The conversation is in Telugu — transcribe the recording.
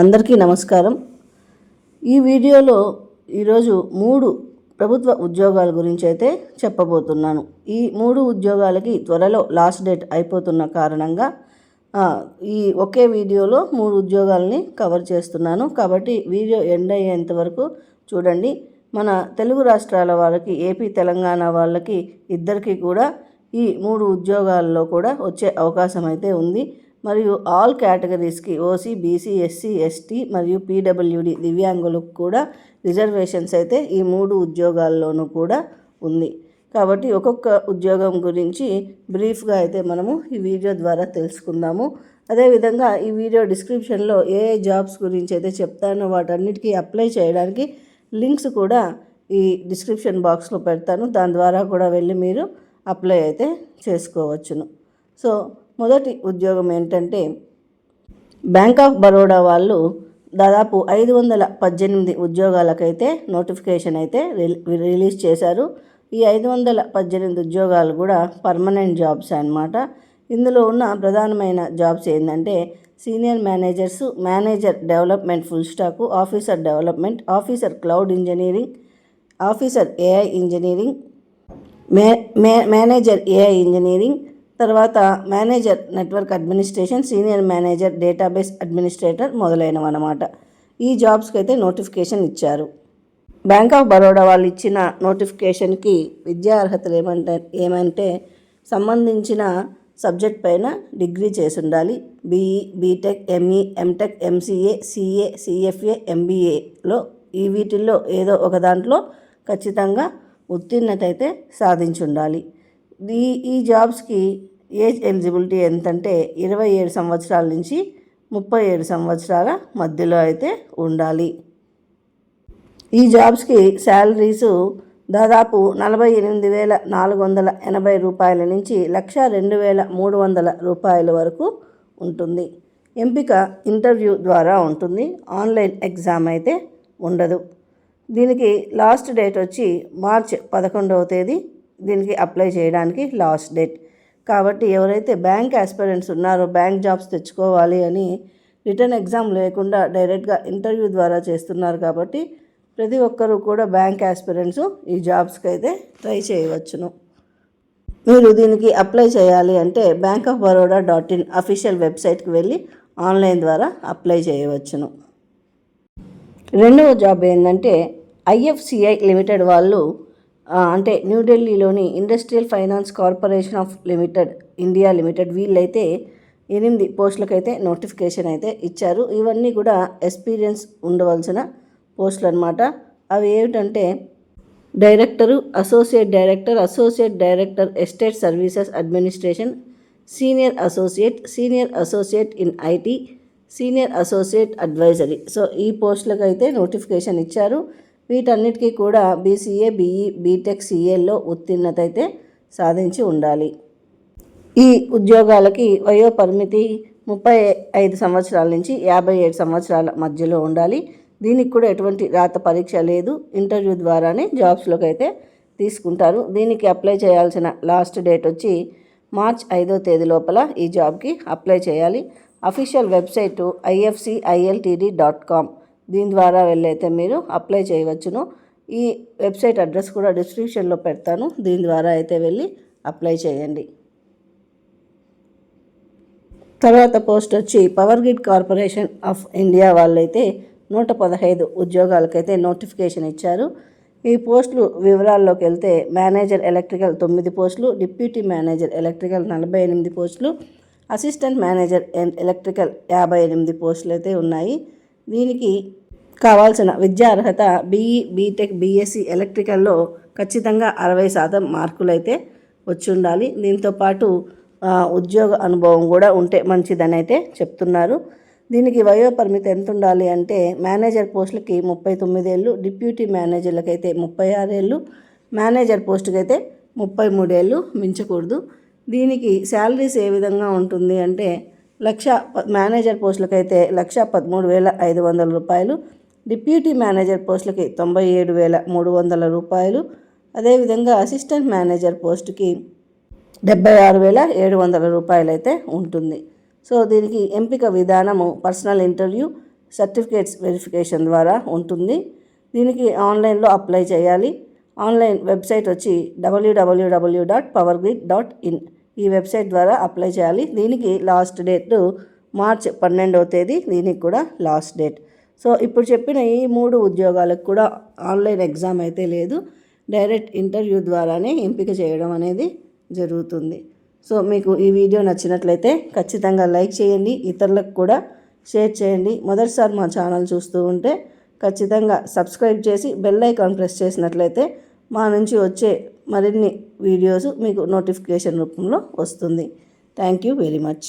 అందరికీ నమస్కారం. ఈ వీడియోలో ఈరోజు మూడు ప్రభుత్వ ఉద్యోగాల గురించి అయితే చెప్పబోతున్నాను. ఈ మూడు ఉద్యోగాలకి త్వరలో లాస్ట్ డేట్ అయిపోతున్న కారణంగా ఈ ఒకే వీడియోలో మూడు ఉద్యోగాలని కవర్ చేస్తున్నాను. కాబట్టి వీడియో ఎండ్ అయ్యేంత వరకు చూడండి. మన తెలుగు రాష్ట్రాల వాళ్ళకి ఏపీ తెలంగాణ వాళ్ళకి ఇద్దరికీ కూడా ఈ మూడు ఉద్యోగాల్లో కూడా వచ్చే అవకాశం అయితే ఉంది. మరియు ఆల్ కేటగిరీస్కి ఓసీ బీసీ ఎస్సీ ఎస్టీ మరియు పీడబ్ల్యూడి దివ్యాంగులకు కూడా రిజర్వేషన్స్ అయితే ఈ మూడు ఉద్యోగాల్లోనూ కూడా ఉంది. కాబట్టి ఒక్కొక్క ఉద్యోగం గురించి బ్రీఫ్గా అయితే మనము ఈ వీడియో ద్వారా తెలుసుకుందాము. అదేవిధంగా ఈ వీడియో డిస్క్రిప్షన్లో ఏ ఏ జాబ్స్ గురించి అయితే చెప్తానో వాటన్నిటికీ అప్లై చేయడానికి లింక్స్ కూడా ఈ డిస్క్రిప్షన్ బాక్స్లో పెడతాను. దాని ద్వారా కూడా వెళ్ళి మీరు అప్లై అయితే చేసుకోవచ్చును. సో మొదటి ఉద్యోగం ఏంటంటే బ్యాంక్ ఆఫ్ బరోడా వాళ్ళు దాదాపు ఐదు వందల పద్దెనిమిది ఉద్యోగాలకైతే నోటిఫికేషన్ అయితే రిలీజ్ చేశారు. ఈ ఐదు వందల పద్దెనిమిది ఉద్యోగాలు కూడా పర్మనెంట్ జాబ్స్ అన్నమాట. ఇందులో ఉన్న ప్రధానమైన జాబ్స్ ఏంటంటే senior managers manager development full stack officer development officer cloud engineering officer AI engineering మే మే మేనేజర్ ఏఐ ఇంజనీరింగ్ తర్వాత manager network administration senior manager database administrator మొదలైనవి అన్నమాట ఈ జాబ్స్కి అయితే నోటిఫికేషన్ ఇచ్చారు. బ్యాంక్ ఆఫ్ బరోడా వాళ్ళు ఇచ్చిన నోటిఫికేషన్కి విద్యా అర్హతలు ఏమంటే ఏమంటే సంబంధించిన సబ్జెక్ట్ పైన డిగ్రీ చేసి ఉండాలి BE BTech ME MTech MCA CA CFA ఎంబీఏలో ఈ వీటిల్లో ఏదో ఒక దాంట్లో ఖచ్చితంగా ఉత్తీర్ణత అయితే సాధించి ఉండాలి ఈ ఈ జాబ్స్కి ఏజ్ ఎలిజిబిలిటీ ఎంతంటే ఇరవై ఏడు సంవత్సరాల నుంచి ముప్పై ఏడు సంవత్సరాల మధ్యలో అయితే ఉండాలి. ఈ జాబ్స్కి శాలరీస్ దాదాపు నలభై ఎనిమిది వేల నాలుగు వందల ఎనభై రూపాయల నుంచి లక్ష రెండు వేల మూడు వందల రూపాయల వరకు ఉంటుంది. ఎంపిక ఇంటర్వ్యూ ద్వారా ఉంటుంది. ఆన్లైన్ ఎగ్జామ్ అయితే ఉండదు. దీనికి లాస్ట్ డేట్ వచ్చి మార్చ్ పదకొండవ తేదీ దీనికి అప్లై చేయడానికి లాస్ట్ డేట్. కాబట్టి ఎవరైతే బ్యాంక్ ఆస్పిరెంట్స్ ఉన్నారో బ్యాంక్ జాబ్స్ తెచ్చుకోవాలి అని రిటర్న్ ఎగ్జామ్ లేకుండా డైరెక్ట్గా ఇంటర్వ్యూ ద్వారా చేస్తున్నారు కాబట్టి ప్రతి ఒక్కరూ కూడా బ్యాంక్ ఆస్పిరెంట్స్ ఈ జాబ్స్కి అయితే ట్రై చేయవచ్చును. మీరు దీనికి అప్లై చేయాలి అంటే bank of Baroda dot in official వెబ్సైట్కి వెళ్ళి ఆన్లైన్ ద్వారా అప్లై చేయవచ్చును. రెండవ జాబ్ ఏంటంటే ఐఎఫ్సిఐ లిమిటెడ్ వాళ్ళు అంటే న్యూఢిల్లీలోని industrial finance corporation of limited India limited వీళ్ళైతే ఎనిమిది పోస్టులకైతే నోటిఫికేషన్ అయితే ఇచ్చారు. ఇవన్నీ కూడా ఎక్స్పీరియన్స్ ఉండవలసిన పోస్టులు అనమాట అవి ఏమిటంటే director associate director associate director estate services administration senior associate senior associate in IT senior associate advisory. So ఈ పోస్టులకు అయితే నోటిఫికేషన్ ఇచ్చారు. వీటన్నిటికీ కూడా బీసీఏ బీఈ బీటెక్ సిఏల్లో ఉత్తీర్ణత అయితే సాధించి ఉండాలి. ఈ ఉద్యోగాలకి వయో పరిమితి ముప్పై ఐదు సంవత్సరాల నుంచి యాభై ఏడు సంవత్సరాల మధ్యలో ఉండాలి. దీనికి కూడా ఎటువంటి రాత పరీక్ష లేదు. ఇంటర్వ్యూ ద్వారానే జాబ్స్లోకి అయితే తీసుకుంటారు. దీనికి అప్లై చేయాల్సిన లాస్ట్ డేట్ వచ్చి మార్చ్ ఐదో తేదీ లోపల ఈ జాబ్కి అప్లై చేయాలి. Official website IFCILTD dot com. దీని ద్వారా వెళ్ళైతే మీరు అప్లై చేయవచ్చును. ఈ వెబ్సైట్ అడ్రస్ కూడా డిస్క్రిప్షన్లో పెడతాను. దీని ద్వారా అయితే వెళ్ళి అప్లై చేయండి. తర్వాత పోస్ట్ వచ్చి power grid corporation of India వాళ్ళైతే నూట పదహైదు ఉద్యోగాలకైతే నోటిఫికేషన్ ఇచ్చారు. ఈ పోస్టులు వివరాల్లోకి వెళ్తే మేనేజర్ ఎలక్ట్రికల్ తొమ్మిది పోస్టులు డిప్యూటీ మేనేజర్ ఎలక్ట్రికల్ నలభై ఎనిమిది పోస్టులు అసిస్టెంట్ మేనేజర్ అండ్ ఎలక్ట్రికల్ యాభై ఎనిమిది పోస్టులు అయితే ఉన్నాయి. దీనికి కావాల్సిన విద్యా అర్హత బీఈ బీటెక్ బీఎస్సీ ఎలక్ట్రికల్లో ఖచ్చితంగా అరవై శాతం మార్కులైతే వచ్చి ఉండాలి దీంతో పాటు ఉద్యోగ అనుభవం కూడా ఉంటే మంచిదని అయితే చెప్తున్నారు. దీనికి వయో పరిమితి ఎంత ఉండాలి అంటే మేనేజర్ పోస్టులకి ముప్పై తొమ్మిదేళ్ళు డిప్యూటీ మేనేజర్లకైతే అయితే ముప్పై ఆరు ఏళ్ళు మేనేజర్ పోస్టుకి అయితే ముప్పై మూడేళ్ళు మించకూడదు. దీనికి శాలరీస్ ఏ విధంగా ఉంటుంది అంటే లక్ష మేనేజర్ మేనేజర్ పోస్టులకైతే లక్ష పదమూడు వేల ఐదు వందల రూపాయలు డిప్యూటీ మేనేజర్ పోస్టులకి తొంభై ఏడు వేల మూడు వందల రూపాయలు అదేవిధంగా అసిస్టెంట్ మేనేజర్ పోస్టుకి డెబ్బై ఆరు వేల ఏడు వందల రూపాయలు అయితే ఉంటుంది. సో దీనికి ఎంపిక విధానము పర్సనల్ ఇంటర్వ్యూ సర్టిఫికేట్స్ వెరిఫికేషన్ ద్వారా ఉంటుంది. దీనికి ఆన్లైన్లో అప్లై చేయాలి. ఆన్లైన్ వెబ్సైట్ వచ్చి WWW dot power grid dot in. ఈ వెబ్సైట్ ద్వారా అప్లై చేయాలి. దీనికి లాస్ట్ డేట్ మార్చ్ పన్నెండవ తేదీ దీనికి కూడా లాస్ట్ డేట్. సో ఇప్పుడు చెప్పిన ఈ మూడు ఉద్యోగాలకు కూడా ఆన్లైన్ ఎగ్జామ్ అయితే లేదు. డైరెక్ట్ ఇంటర్వ్యూ ద్వారానే ఎంపిక చేయడం అనేది జరుగుతుంది. సో మీకు ఈ వీడియో నచ్చినట్లయితే ఖచ్చితంగా లైక్ చేయండి. ఇతరులకు కూడా షేర్ చేయండి. మొదటిసారి మా ఛానల్ చూస్తూ ఉంటే ఖచ్చితంగా సబ్స్క్రైబ్ చేసి బెల్ ఐకాన్ ప్రెస్ చేసినట్లయితే మా నుంచి వచ్చే మరిన్ని వీడియోస్ మీకు నోటిఫికేషన్ రూపంలో వస్తుంది. Thank you very much